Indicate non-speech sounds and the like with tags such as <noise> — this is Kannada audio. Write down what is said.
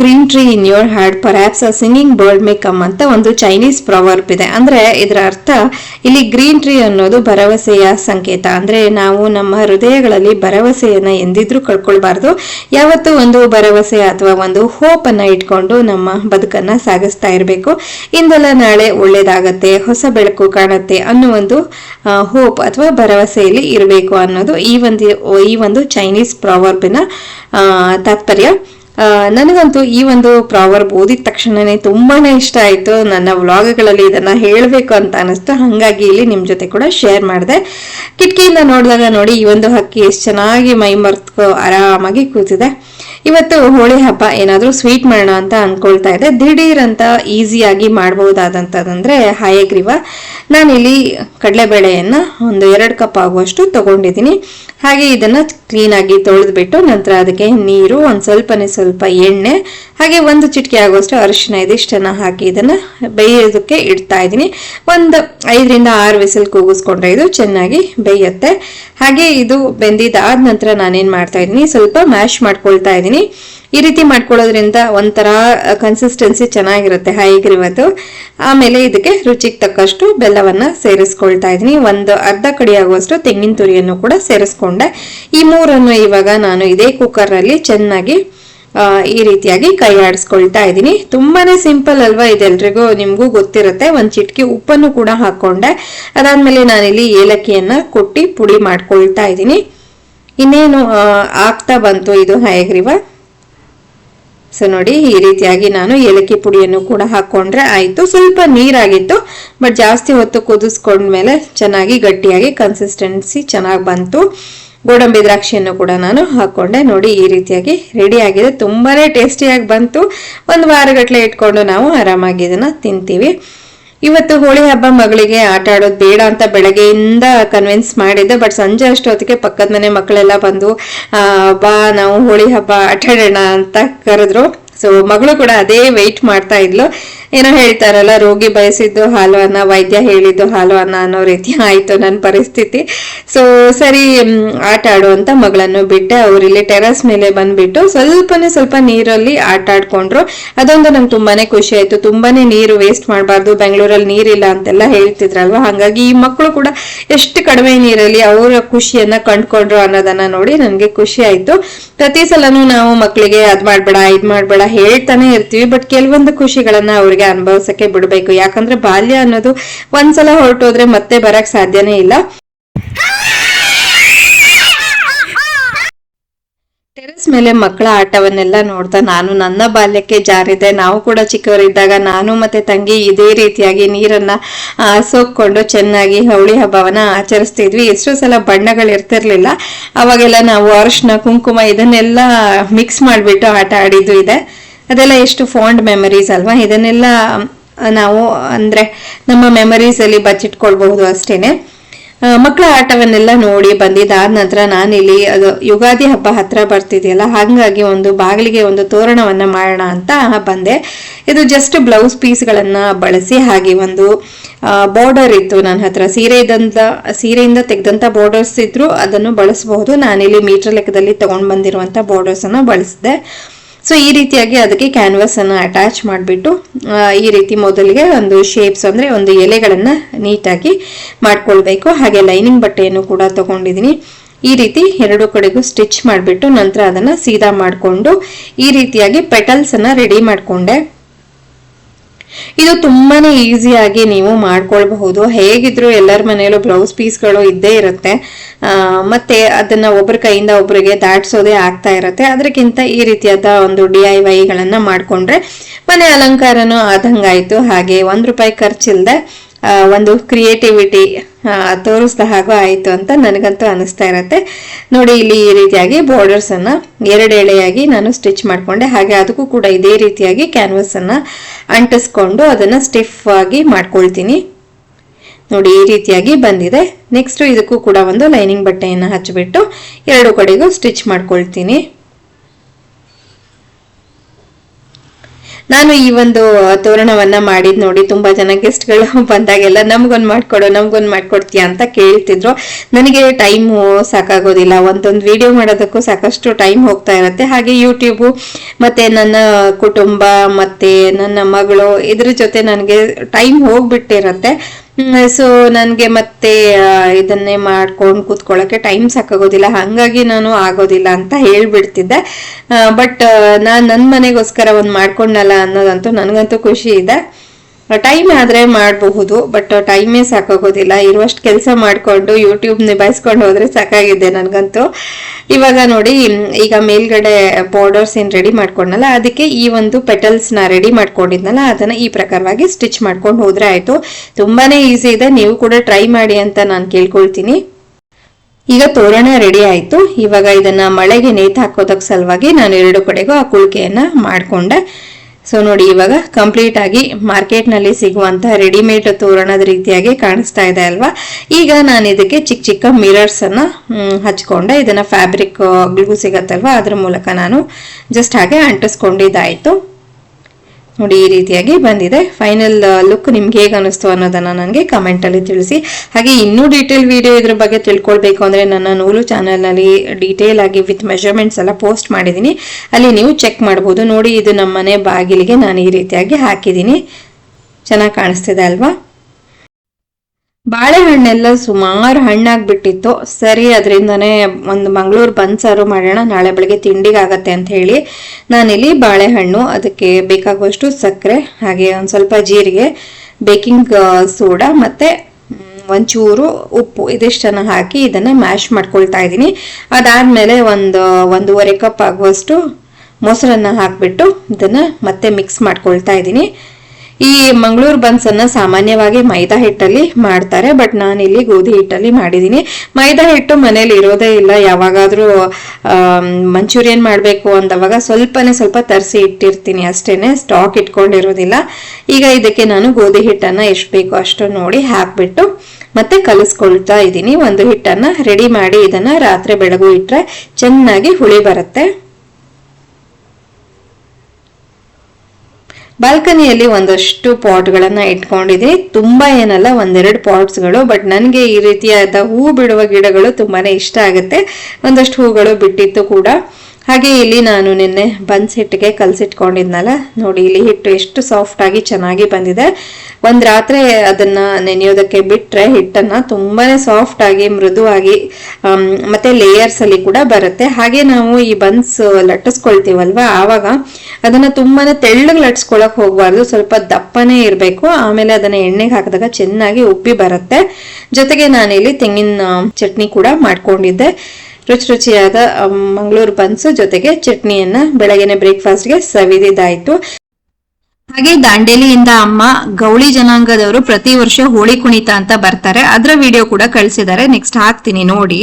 Green tree in your heart perhaps a singing bird may come ಅಂತ ಒಂದು ಚೈನೀಸ್ ಪ್ರವರ್ಪ್ ಇದೆ. ಅಂದ್ರೆ ಇದರ ಅರ್ಥ, ಇಲ್ಲಿ ಗ್ರೀನ್ ಟ್ರೀ ಅನ್ನೋದು ಭರವಸೆಯ ಸಂಕೇತ. ಅಂದ್ರೆ ನಾವು ನಮ್ಮ ಹೃದಯಗಳಲ್ಲಿ ಭರವಸೆಯನ್ನ ಎಂದಿದ್ರೂ ಕಳ್ಕೊಳ್ಬಾರ್ದು. ಯಾವತ್ತೂ ಒಂದು ಭರವಸೆ ಅಥವಾ ಒಂದು ಹೋಪ್ ಅನ್ನ ಇಟ್ಕೊಂಡು ನಮ್ಮ ಬದುಕನ್ನ ಸಾಗಿಸ್ತಾ ಇರಬೇಕು. ಇಂದೆಲ್ಲ ನಾಳೆ ಒಳ್ಳೇದಾಗತ್ತೆ, ಹೊಸ ಬೆಳಕು ಕಾಣತ್ತೆ ಅನ್ನೋ ಒಂದು ಹೋಪ್ ಅಥವಾ ಭರವಸೆಯಲ್ಲಿ ಇರಬೇಕು ಅನ್ನೋದು ಈ ಒಂದು ಈ ಒಂದು ಚೈನೀಸ್ ಪ್ರಾವರ್ಬಿನ ತಾತ್ಪರ್ಯ. ನನಗಂತೂ ಈ ಒಂದು ಪ್ರಾವರ್ಬ್ ಓದಿದ ತಕ್ಷಣನೇ ತುಂಬಾನೇ ಇಷ್ಟ ಆಯ್ತು. ನನ್ನ ವ್ಲಾಗ್ಗಳಲ್ಲಿ ಇದನ್ನ ಹೇಳಬೇಕು ಅಂತ ಅನಿಸ್ತು ಹಾಗಾಗಿ ಇಲ್ಲಿ ನಿಮ್ಮ ಜೊತೆ ಕೂಡ ಶೇರ್ ಮಾಡಿದೆ. ಕಿಟಕಿಯಿಂದ ನೋಡಿದಾಗ ನೋಡಿ, ಈ ಒಂದು ಹಕ್ಕಿ ಎಷ್ಟು ಚೆನ್ನಾಗಿ ಮೈ ಮರ್ತ್ಕೊ ಆರಾಮಾಗಿ ಕೂತಿದೆ. ಇವತ್ತು ಹೋಳಿ ಹಬ್ಬ, ಏನಾದರೂ ಸ್ವೀಟ್ ಮಾಡೋಣ ಅಂತ ಅಂದ್ಕೊಳ್ತಾ ಇದೆ ದಿಢೀರ್ ಅಂತ ಈಸಿಯಾಗಿ ಮಾಡಬಹುದಾದಂತದಂದ್ರೆ ಹಾಯಗ್ರೀವ. ನಾನಿಲ್ಲಿ ಕಡಲೆಬೇಳೆಯನ್ನು ಒಂದು ಎರಡು ಕಪ್ ಆಗುವಷ್ಟು ತಗೊಂಡಿದ್ದೀನಿ. ಹಾಗೆ ಇದನ್ನ ಕ್ಲೀನ್ ಆಗಿ ತೊಳೆದ್ಬಿಟ್ಟು ನಂತರ ಅದಕ್ಕೆ ನೀರು, ಒಂದ್ ಸ್ವಲ್ಪನೇ ಸ್ವಲ್ಪ ಎಣ್ಣೆ, ಹಾಗೆ ಒಂದು ಚಿಟಿಕೆ ಆಗುವಷ್ಟು ಅರಿಶಿನ ಇದಿಷ್ಟನ್ನ ಹಾಕಿ ಇದನ್ನ ಬೇಯೋದಕ್ಕೆ ಇಡ್ತಾ ಇದ್ದೀನಿ. ಒಂದು ಐದರಿಂದ ಆರು ವಿಸಿಲ್ ಕೂಗಿಸ್ಕೊಂಡ್ರೆ ಇದು ಚೆನ್ನಾಗಿ ಬೇಯುತ್ತೆ. ಹಾಗೆ ಇದು ಬೆಂದಿದ್ದಾದ ನಂತರ ನಾನೇನ್ ಮಾಡ್ತಾ ಇದ್ದೀನಿ, ಸ್ವಲ್ಪ ಮ್ಯಾಶ್ ಮಾಡ್ಕೊಳ್ತಾ ಇದ್ದೀನಿ. ಈ ರೀತಿ ಮಾಡ್ಕೊಳ್ಳೋದ್ರಿಂದ ಒಂಥರ ಕನ್ಸಿಸ್ಟೆನ್ಸಿ ಚೆನ್ನಾಗಿರುತ್ತೆ. ಹೈಗಿರುವುದು ಆಮೇಲೆ ಇದಕ್ಕೆ ರುಚಿಗೆ ತಕ್ಕಷ್ಟು ಬೆಲ್ಲವನ್ನ ಸೇರಿಸ್ಕೊಳ್ತಾ ಇದ್ದೀನಿ. ಒಂದು ಅರ್ಧ ಕಡಿ ಆಗುವಷ್ಟು ತೆಂಗಿನ ತುರಿಯನ್ನು ಕೂಡ ಸೇರಿಸ್ಕೊಂಡೆ. ಈ ಮೂರನ್ನು ಇವಾಗ ನಾನು ಇದೇ ಕುಕ್ಕರ್ನಲ್ಲಿ ಚೆನ್ನಾಗಿ ಈ ರೀತಿಯಾಗಿ ಕೈ ಆಡಿಸ್ಕೊಳ್ತಾ ಇದ್ದೀನಿ. ತುಂಬಾನೇ ಸಿಂಪಲ್ ಅಲ್ವಾ ಇದೆಲ್ರಿಗೂ? ನಿಮಗೂ ಗೊತ್ತಿರುತ್ತೆ. ಒಂದು ಚಿಟ್ಕಿ ಉಪ್ಪನ್ನು ಕೂಡ ಹಾಕೊಂಡೆ ಅದಾದ್ಮೇಲೆ ನಾನಿಲ್ಲಿ ಏಲಕ್ಕಿಯನ್ನ ಕೊಟ್ಟಿ ಪುಡಿ ಮಾಡ್ಕೊಳ್ತಾ ಇದ್ದೀನಿ. ಇನ್ನೇನು ಆಗ್ತಾ ಬಂತು ಇದು ಹಯಗ್ರೀವ ಸೊ ನೋಡಿ, ಈ ರೀತಿಯಾಗಿ ನಾನು ಏಲಕ್ಕಿ ಪುಡಿಯನ್ನು ಕೂಡ ಹಾಕೊಂಡ್ರೆ ಆಯ್ತು. ಸ್ವಲ್ಪ ನೀರಾಗಿತ್ತು ಬಟ್ ಜಾಸ್ತಿ ಹೊತ್ತು ಕುದಿಸ್ಕೊಂಡ್ಮೇಲೆ ಚೆನ್ನಾಗಿ ಗಟ್ಟಿಯಾಗಿ ಕನ್ಸಿಸ್ಟೆನ್ಸಿ ಚೆನ್ನಾಗಿ ಬಂತು. ಗೋಡಂಬಿ ದ್ರಾಕ್ಷಿಯನ್ನು ಕೂಡ ನಾನು ಹಾಕೊಂಡೆ. ನೋಡಿ, ಈ ರೀತಿಯಾಗಿ ರೆಡಿ ಆಗಿದೆ. ತುಂಬಾನೇ ಟೇಸ್ಟಿಯಾಗಿ ಬಂತು. ಒಂದು ವಾರಗಟ್ಟಲೆ ಇಟ್ಕೊಂಡು ನಾವು ಆರಾಮಾಗಿ ಇದನ್ನ ತಿಂತೀವಿ. ಇವತ್ತು ಹೋಳಿ ಹಬ್ಬ ಮಗಳಿಗೆ ಆಟ ಆಡೋದು ಬೇಡ ಅಂತ ಬೆಳಗ್ಗೆಯಿಂದ ಕನ್ವಿನ್ಸ್ ಮಾಡಿದ್ದೆ ಬಟ್ ಸಂಜೆ ಅಷ್ಟೊತ್ತಿಗೆ ಪಕ್ಕದ ಮನೆ ಮಕ್ಕಳೆಲ್ಲ ಬಂದು ಬಾ, ನಾವು ಹೋಳಿ ಹಬ್ಬ ಆಟಾಡೋಣ ಅಂತ ಕರೆದ್ರು. ಸೊ ಮಗಳು ಕೂಡ ಅದೇ ವೆಯ್ಟ್ ಮಾಡ್ತಾ ಇದ್ಲು. ಏನೋ ಹೇಳ್ತಾರಲ್ಲ, ರೋಗಿ ಬಯಸಿದ್ದು ಹಾಲು ಅನ್ನ, ವೈದ್ಯ ಹೇಳಿದ್ದು ಹಾಲು ಅನ್ನ ಅನ್ನೋ ರೀತಿ ಆಯ್ತು ನನ್ನ ಪರಿಸ್ಥಿತಿ. ಸೊ ಸರಿ ಆಟ ಆಡುವಂತ ಮಗಳನ್ನು ಬಿಟ್ಟೆ. ಅವರಿಲ್ಲಿ ಟೆರಸ್ ಮೇಲೆ ಬಂದ್ಬಿಟ್ಟು ಸ್ವಲ್ಪನೇ ಸ್ವಲ್ಪ ನೀರಲ್ಲಿ ಆಟ ಆಡ್ಕೊಂಡ್ರು. ಅದೊಂದು ನಂಗೆ ತುಂಬಾನೇ ಖುಷಿ ಆಯ್ತು. ತುಂಬಾನೇ ನೀರು ವೇಸ್ಟ್ ಮಾಡಬಾರ್ದು, ಬೆಂಗಳೂರಲ್ಲಿ ನೀರಿಲ್ಲ ಅಂತೆಲ್ಲ ಹೇಳ್ತಿದ್ರಲ್ವಾ? ಹಾಗಾಗಿ ಈ ಮಕ್ಕಳು ಕೂಡ ಎಷ್ಟು ಕಡಿಮೆ ನೀರಲ್ಲಿ ಅವರ ಖುಷಿಯನ್ನ ಕಂಡ್ಕೊಂಡ್ರು ಅನ್ನೋದನ್ನ ನೋಡಿ ನನಗೆ ಖುಷಿ ಆಯ್ತು. ಪ್ರತಿ ಸಲನೂ ನಾವು ಮಕ್ಕಳಿಗೆ ಅದ್ ಮಾಡ್ಬೇಡ, ಇದ್ ಮಾಡ್ಬೇಡ ಹೇಳ್ತಾನೆ ಇರ್ತೀವಿ. ಬಟ್ ಕೆಲವೊಂದು ಖುಷಿಗಳನ್ನ ಅವ್ರಿಗೆ ಅನುಭವಿಸಕ್ಕೆ ಬಿಡ್ಬೇಕು. ಯಾಕಂದ್ರೆ ಬಾಲ್ಯ ಅನ್ನೋದು ಒಂದ್ಸಲ ಹೊರಟೋದ್ರೆ ಮತ್ತೆ ಬರಕ್ ಸಾಧ್ಯನೇ ಇಲ್ಲ. ಟೆರೆಸ್ ಮೇಲೆ ಮಕ್ಕಳ ಆಟವನ್ನೆಲ್ಲ ನೋಡ್ತಾ ನಾನು ನನ್ನ ಬಾಲ್ಯಕ್ಕೆ ಜಾರಿದೆ ನಾವು ಕೂಡ ಚಿಕ್ಕವರಿದ್ದಾಗ ನಾನು ಮತ್ತೆ ತಂಗಿ ಇದೇ ರೀತಿಯಾಗಿ ನೀರನ್ನ ಸೋಕ್ಕೊಂಡು ಚೆನ್ನಾಗಿ ಹೌಳಿ ಹಬ್ಬವನ್ನ ಆಚರಿಸ್ತಿದ್ವಿ. ಎಷ್ಟು ಸಲ ಬಣ್ಣಗಳು ಇರ್ತಿರ್ಲಿಲ್ಲ. ಅವಾಗೆಲ್ಲ ನಾವು ಅರಿಶಿನ, ಕುಂಕುಮ ಇದನ್ನೆಲ್ಲ ಮಿಕ್ಸ್ ಮಾಡಿಬಿಟ್ಟು ಆಟ ಆಡಿದ್ದು ಇದೆ. ಅದೆಲ್ಲ ಎಷ್ಟು ಫಾಂಡ್ ಮೆಮರೀಸ್ ಅಲ್ವಾ? ಇದನ್ನೆಲ್ಲ ನಾವು, ಅಂದ್ರೆ ನಮ್ಮ ಮೆಮರೀಸ್ ಅಲ್ಲಿ ಬಚ್ಚಿಟ್ಕೊಳ್ಬಹುದು ಅಷ್ಟೇನೆ. ಮಕ್ಕಳ ಆಟವನ್ನೆಲ್ಲ ನೋಡಿ ಬಂದಿದ್ದಾದ ನಂತರ ನಾನಿಲ್ಲಿ, ಅದು ಯುಗಾದಿ ಹಬ್ಬ ಹತ್ರ ಬರ್ತಿದೆಯಲ್ಲ, ಹಾಗಾಗಿ ಒಂದು ಬಾಗಿಲಿಗೆ ಒಂದು ತೋರಣವನ್ನ ಮಾಡೋಣ ಅಂತ ಬಂದೆ. ಇದು ಜಸ್ಟ್ ಬ್ಲೌಸ್ ಪೀಸ್ಗಳನ್ನು ಬಳಸಿ, ಹಾಗೆ ಒಂದು ಬಾರ್ಡರ್ ಇತ್ತು ನನ್ನ ಹತ್ರ. ಸೀರೆದಂತ, ಸೀರೆಯಿಂದ ತೆಗೆದಂತ ಬಾರ್ಡರ್ಸ್ ಇದ್ದರೂ ಅದನ್ನು ಬಳಸಬಹುದು. ನಾನಿಲ್ಲಿ ಮೀಟರ್ ಲೆಕ್ಕದಲ್ಲಿ ತಗೊಂಡ್ ಬಂದಿರುವಂತ ಬಾರ್ಡರ್ಸ್ ಅನ್ನ ಬಳಸಿದೆ. ಸೊ ಈ ರೀತಿಯಾಗಿ ಅದಕ್ಕೆ ಕ್ಯಾನ್ವಾಸ್ ಅನ್ನು ಅಟ್ಯಾಚ್ ಮಾಡಿಬಿಟ್ಟು ಈ ರೀತಿ ಮೊದಲಿಗೆ ಒಂದು ಶೇಪ್ಸ್ ಅಂದರೆ ಒಂದು ಎಲೆಗಳನ್ನು ನೀಟಾಗಿ ಮಾಡ್ಕೊಳ್ಬೇಕು. ಹಾಗೆ ಲೈನಿಂಗ್ ಬಟ್ಟೆಯನ್ನು ಕೂಡ ತಗೊಂಡಿದ್ದೀನಿ. ಈ ರೀತಿ ಎರಡು ಕಡೆಗೂ ಸ್ಟಿಚ್ ಮಾಡಿಬಿಟ್ಟು ನಂತರ ಅದನ್ನು ಸೀದಾ ಮಾಡಿಕೊಂಡು, ಈ ರೀತಿಯಾಗಿ ಪೆಟಲ್ಸನ್ನು ರೆಡಿ ಮಾಡ್ಕೊಂಡೆ. ಇದು ತುಂಬಾನೇ ಈಸಿಯಾಗಿ ನೀವು ಮಾಡ್ಕೊಳ್ಬಹುದು. ಹೇಗಿದ್ರು ಎಲ್ಲರ ಮನೆಯಲ್ಲೂ ಬ್ಲೌಸ್ ಪೀಸ್ಗಳು ಇದ್ದೇ ಇರುತ್ತೆ. ಮತ್ತೆ ಅದನ್ನ ಒಬ್ಬರ ಕೈಯಿಂದ ಒಬ್ಬರಿಗೆ ದಾಟ್ಸೋದೇ ಆಗ್ತಾ ಇರುತ್ತೆ. ಅದಕ್ಕಿಂತ ಈ ರೀತಿಯಾದ ಒಂದು ಡಿ ಐ ವೈಗಳನ್ನ ಮಾಡ್ಕೊಂಡ್ರೆ ಮನೆ ಅಲಂಕಾರನೂ ಆದಂಗಾಯ್ತು. ಹಾಗೆ ಒಂದ್ ರೂಪಾಯಿ ಖರ್ಚಿಲ್ದೆ ಒಂದು ಕ್ರಿಯೇಟಿವಿಟಿ ತೋರಿಸ್ದ ಹಾಗೂ ಆಯಿತು ಅಂತ ನನಗಂತೂ ಅನಿಸ್ತಾ ಇರತ್ತೆ. ನೋಡಿ, ಇಲ್ಲಿ ಈ ರೀತಿಯಾಗಿ ಬಾರ್ಡರ್ಸನ್ನು ಎರಡು ಎಳೆಯಾಗಿ ನಾನು ಸ್ಟಿಚ್ ಮಾಡಿಕೊಂಡೆ. ಹಾಗೆ ಅದಕ್ಕೂ ಕೂಡ ಇದೇ ರೀತಿಯಾಗಿ ಕ್ಯಾನ್ವಸನ್ನು ಅಂಟಿಸ್ಕೊಂಡು ಅದನ್ನು ಸ್ಟಿಫ್ ಆಗಿ ಮಾಡ್ಕೊಳ್ತೀನಿ. ನೋಡಿ, ಈ ರೀತಿಯಾಗಿ ಬಂದಿದೆ. ನೆಕ್ಸ್ಟ್ ಇದಕ್ಕೂ ಕೂಡ ಒಂದು ಲೈನಿಂಗ್ ಬಟ್ಟೆಯನ್ನು ಹಚ್ಚಿಬಿಟ್ಟು ಎರಡು ಕಡೆಗೂ ಸ್ಟಿಚ್ ಮಾಡ್ಕೊಳ್ತೀನಿ. ನಾನು ಈ ಒಂದು ತೋರಣವನ್ನ ಮಾಡಿದ್ ನೋಡಿ ತುಂಬಾ ಜನ ಗೆಸ್ಟ್ಗಳು <laughs> ಬಂದಾಗೆಲ್ಲ, ನಮ್ಗೊಂದ್ ಮಾಡ್ಕೊಡು, ನಮ್ಗೊಂದ್ ಮಾಡ್ಕೊಡ್ತೀಯ? ಅಂತ ಕೇಳ್ತಿದ್ರು. ನನಗೆ ಟೈಮು ಸಾಕಾಗೋದಿಲ್ಲ. ಒಂದೊಂದು ವಿಡಿಯೋ ಮಾಡೋದಕ್ಕೂ ಸಾಕಷ್ಟು ಟೈಮ್ ಹೋಗ್ತಾ ಇರುತ್ತೆ. ಹಾಗೆ ಯೂಟ್ಯೂಬು ಮತ್ತೆ ನನ್ನ ಕುಟುಂಬ ಮತ್ತೆ ನನ್ನ ಮಗಳು ಇದ್ರ ಜೊತೆ ನನಗೆ ಟೈಮ್ ಹೋಗ್ಬಿಟ್ಟಿರತ್ತೆ. ಸೊ ನನಗೆ ಮತ್ತೆ ಇದನ್ನೇ ಮಾಡ್ಕೊಂಡು ಕೂತ್ಕೊಳ್ಳೋಕೆ ಟೈಮ್ ಸಾಕಾಗೋದಿಲ್ಲ. ಹಾಗಾಗಿ ನಾನು ಆಗೋದಿಲ್ಲ ಅಂತ ಹೇಳ್ಬಿಡ್ತಿದ್ದೆ. ಬಟ್ ನಾನು ನನ್ನ ಮನೆಗೋಸ್ಕರ ಒಂದು ಮಾಡ್ಕೊಂಡಲ್ಲ ಅನ್ನೋದಂತೂ ನನಗಂತೂ ಖುಷಿ ಇದೆ. ಟೈಮ್ ಆದ್ರೆ ಮಾಡಬಹುದು ಬಟ್ ಟೈಮೇ ಸಾಕಾಗೋದಿಲ್ಲ. ಇರುವಷ್ಟು ಕೆಲಸ ಮಾಡಿಕೊಂಡು ಯೂಟ್ಯೂಬ್ ನಿಭಾಯಿಸ್ಕೊಂಡು ಹೋದ್ರೆ ಸಾಕಾಗಿದೆ ನನಗಂತೂ. ಇವಾಗ ನೋಡಿ, ಈಗ ಮೇಲ್ಗಡೆ ಬಾರ್ಡರ್ಸ್ ಏನು ರೆಡಿ ಮಾಡ್ಕೊಂಡಲ್ಲ ಅದಕ್ಕೆ ಈ ಒಂದು ಪೆಟಲ್ಸ್ನ ರೆಡಿ ಮಾಡ್ಕೊಂಡಿದ್ನಲ್ಲ, ಅದನ್ನು ಈ ಪ್ರಕಾರವಾಗಿ ಸ್ಟಿಚ್ ಮಾಡ್ಕೊಂಡು ಹೋದ್ರೆ ಆಯಿತು. ತುಂಬಾ ಈಸಿ ಇದೆ, ನೀವು ಕೂಡ ಟ್ರೈ ಮಾಡಿ ಅಂತ ನಾನು ಕೇಳ್ಕೊಳ್ತೀನಿ. ಈಗ ತೋರಣ ರೆಡಿ ಆಯಿತು. ಇವಾಗ ಇದನ್ನು ಮಳೆಗೆ ನೇತು ಹಾಕೋದಕ್ಕೆ ಸಲುವಾಗಿ ನಾನು ಎರಡು ಕಡೆಗೂ ಆ ಕುಳಿಕೆಯನ್ನು ಮಾಡ್ಕೊಂಡೆ. ಸೊ ನೋಡಿ, ಇವಾಗ ಕಂಪ್ಲೀಟ್ ಆಗಿ ಮಾರ್ಕೆಟ್ನಲ್ಲಿ ಸಿಗುವಂತಹ ರೆಡಿಮೇಡ್ ತೋರಣದ ರೀತಿಯಾಗಿ ಕಾಣಿಸ್ತಾ ಇದೆ ಅಲ್ವಾ? ಈಗ ನಾನು ಇದಕ್ಕೆ ಚಿಕ್ಕ ಚಿಕ್ಕ ಮಿರರ್ಸ್ ಅನ್ನ ಹಚ್ಕೊಂಡೆ. ಇದನ್ನ ಫ್ಯಾಬ್ರಿಕ್ ಸಿಗತ್ತಲ್ವಾ? ಅದ್ರ ಮೂಲಕ ನಾನು ಜಸ್ಟ್ ಹಾಗೆ ಅಂಟಿಸ್ಕೊಂಡಿದ್ದಾಯ್ತು. ನೋಡಿ ಈ ರೀತಿಯಾಗಿ ಬಂದಿದೆ. ಫೈನಲ್ ಲುಕ್ ನಿಮ್ಗೆ ಹೇಗೆ ಅನಿಸ್ತು ಅನ್ನೋದನ್ನ ನನಗೆ ಕಮೆಂಟ್ ಅಲ್ಲಿ ತಿಳಿಸಿ. ಹಾಗೆ ಇನ್ನೂ ಡೀಟೇಲ್ ವಿಡಿಯೋ ಇದ್ರ ಬಗ್ಗೆ ತಿಳ್ಕೊಳ್ಬೇಕು ಅಂದ್ರೆ ನನ್ನ ನೂಲು ಚಾನೆಲ್ನಲ್ಲಿ ಡೀಟೇಲ್ ಆಗಿ ವಿತ್ ಮೆಷರ್ಮೆಂಟ್ಸ್ ಎಲ್ಲ ಪೋಸ್ಟ್ ಮಾಡಿದ್ದೀನಿ. ಅಲ್ಲಿ ನೀವು ಚೆಕ್ ಮಾಡಬಹುದು ನೋಡಿ ಇದು ನಮ್ಮ ಮನೆ ಬಾಗಿಲಿಗೆ ನಾನು ಈ ರೀತಿಯಾಗಿ ಹಾಕಿದ್ದೀನಿ. ಚೆನ್ನಾಗಿ ಕಾಣಿಸ್ತಿದೆ ಅಲ್ವಾ? ಬಾಳೆಹಣ್ಣೆಲ್ಲ ಸುಮಾರು ಹಣ್ಣಾಗ್ಬಿಟ್ಟಿತ್ತು. ಸರಿ, ಅದರಿಂದನೇ ಒಂದು ಮಂಗಳೂರು ಬನ್ಸಾರು ಮಾಡೋಣ, ನಾಳೆ ಬೆಳಗ್ಗೆ ತಿಂಡಿಗೆ ಆಗತ್ತೆ ಅಂತ ಹೇಳಿ ನಾನಿಲ್ಲಿ ಬಾಳೆಹಣ್ಣು, ಅದಕ್ಕೆ ಬೇಕಾಗುವಷ್ಟು ಸಕ್ಕರೆ, ಹಾಗೆ ಒಂದು ಸ್ವಲ್ಪ ಜೀರಿಗೆ, ಬೇಕಿಂಗ್ ಸೋಡಾ ಮತ್ತೆ ಒಂಚೂರು ಉಪ್ಪು ಇದಿಷ್ಟನ್ನು ಹಾಕಿ ಇದನ್ನು ಮ್ಯಾಶ್ ಮಾಡ್ಕೊಳ್ತಾ ಇದ್ದೀನಿ. ಅದಾದಮೇಲೆ ಒಂದು ಒಂದೂವರೆ ಕಪ್ ಆಗುವಷ್ಟು ಮೊಸರನ್ನು ಹಾಕಿಬಿಟ್ಟು ಇದನ್ನು ಮತ್ತೆ ಮಿಕ್ಸ್ ಮಾಡ್ಕೊಳ್ತಾ ಇದ್ದೀನಿ. ಈ ಮಂಗಳೂರು ಬನ್ಸನ್ನ ಸಾಮಾನ್ಯವಾಗಿ ಮೈದಾ ಹಿಟ್ಟಲ್ಲಿ ಮಾಡ್ತಾರೆ, ಬಟ್ ನಾನು ಇಲ್ಲಿ ಗೋಧಿ ಹಿಟ್ಟಲ್ಲಿ ಮಾಡಿದ್ದೀನಿ. ಮೈದಾ ಹಿಟ್ಟು ಮನೇಲಿ ಇರೋದೇ ಇಲ್ಲ. ಯಾವಾಗಾದ್ರೂ ಮಂಚೂರಿಯನ್ ಮಾಡಬೇಕು ಅಂದವಾಗ ಸ್ವಲ್ಪನೇ ಸ್ವಲ್ಪ ತರಿಸಿ ಇಟ್ಟಿರ್ತೀನಿ ಅಷ್ಟೇನೆ. ಸ್ಟಾಕ್ ಇಟ್ಕೊಂಡಿರೋದಿಲ್ಲ. ಈಗ ಇದಕ್ಕೆ ನಾನು ಗೋಧಿ ಹಿಟ್ಟನ್ನ ಎಷ್ಟು ಬೇಕೋ ಅಷ್ಟು ನೋಡಿ ಹಾಕ್ಬಿಟ್ಟು ಮತ್ತೆ ಕಲಿಸ್ಕೊಳ್ತಾ ಇದ್ದೀನಿ. ಒಂದು ಹಿಟ್ಟನ್ನ ರೆಡಿ ಮಾಡಿ ಇದನ್ನ ರಾತ್ರಿ ಬೆಳಗು ಇಟ್ರೆ ಚೆನ್ನಾಗಿ ಹುಳಿ ಬರುತ್ತೆ. ಬಾಲ್ಕನಿಯಲ್ಲಿ ಒಂದಷ್ಟು ಪಾಟ್ಗಳನ್ನು ಇಟ್ಕೊಂಡಿದ್ದೀನಿ ತುಂಬಾ ಏನಲ್ಲ, ಒಂದೆರಡು ಪಾಟ್ಸ್ಗಳು, ಬಟ್ ನನಗೆ ಈ ರೀತಿಯಾದ ಹೂ ಬಿಡುವ ಗಿಡಗಳು ತುಂಬಾನೇ ಇಷ್ಟ ಆಗುತ್ತೆ. ಒಂದಷ್ಟು ಹೂಗಳು ಬಿಟ್ಟಿತ್ತು ಕೂಡ. ಹಾಗೆ ಇಲ್ಲಿ ನಾನು ನಿನ್ನೆ ಬನ್ಸ್ ಹಿಟ್ಟಿಗೆ ಕಲಸಿಟ್ಕೊಂಡಿದ್ನಲ್ಲ, ನೋಡಿ ಇಲ್ಲಿ ಹಿಟ್ಟು ಎಷ್ಟು ಸಾಫ್ಟ್ ಆಗಿ ಚೆನ್ನಾಗಿ ಬಂದಿದೆ. ಒಂದ್ ರಾತ್ರಿ ಅದನ್ನ ನೆನೆಯೋದಕ್ಕೆ ಬಿಟ್ಟರೆ ಹಿಟ್ಟನ್ನ ತುಂಬಾನೇ ಸಾಫ್ಟ್ ಆಗಿ, ಮೃದುವಾಗಿ ಮತ್ತೆ ಲೇಯರ್ಸ್ ಅಲ್ಲಿ ಕೂಡ ಬರುತ್ತೆ. ಹಾಗೆ ನಾವು ಈ ಬನ್ಸ್ ಲಟ್ಟಿಸ್ಕೊಳ್ತೀವಲ್ವಾ, ಆವಾಗ ಅದನ್ನ ತುಂಬಾನೇ ತೆಳ್ಳಗೆ ಲಟ್ಸ್ಕೊಳಕ್ ಹೋಗಬಾರ್ದು, ಸ್ವಲ್ಪ ದಪ್ಪನೇ ಇರಬೇಕು. ಆಮೇಲೆ ಅದನ್ನ ಎಣ್ಣೆಗೆ ಹಾಕಿದಾಗ ಚೆನ್ನಾಗಿ ಉಪ್ಪಿ ಬರುತ್ತೆ. ಜೊತೆಗೆ ನಾನಿಲ್ಲಿ ತೆಂಗಿನ ಚಟ್ನಿ ಕೂಡ ಮಾಡ್ಕೊಂಡಿದ್ದೆ. ರುಚಿ ರುಚಿಯಾದ ಮಂಗಳೂರು ಬನ್ಸ್ ಜೊತೆಗೆ ಚಟ್ನಿಯನ್ನ ಬೆಳಗಿನ ಬ್ರೇಕ್ಫಾಸ್ಟ್ಗೆ ಸವಿದಿದ್ದಾಯ್ತು. ಹಾಗೆ ದಾಂಡೇಲಿಯಿಂದ ಅಮ್ಮ ಗೌಳಿ ಜನಾಂಗದವರು ಪ್ರತಿ ವರ್ಷ ಹೋಳಿ ಕುಣಿತ ಅಂತ ಬರ್ತಾರೆ. ಅದರ ವಿಡಿಯೋ ಕೂಡ ಕಳಿಸಿದ್ದಾರೆ. ನೆಕ್ಸ್ಟ್ ಹಾಕ್ತೀನಿ ನೋಡಿ.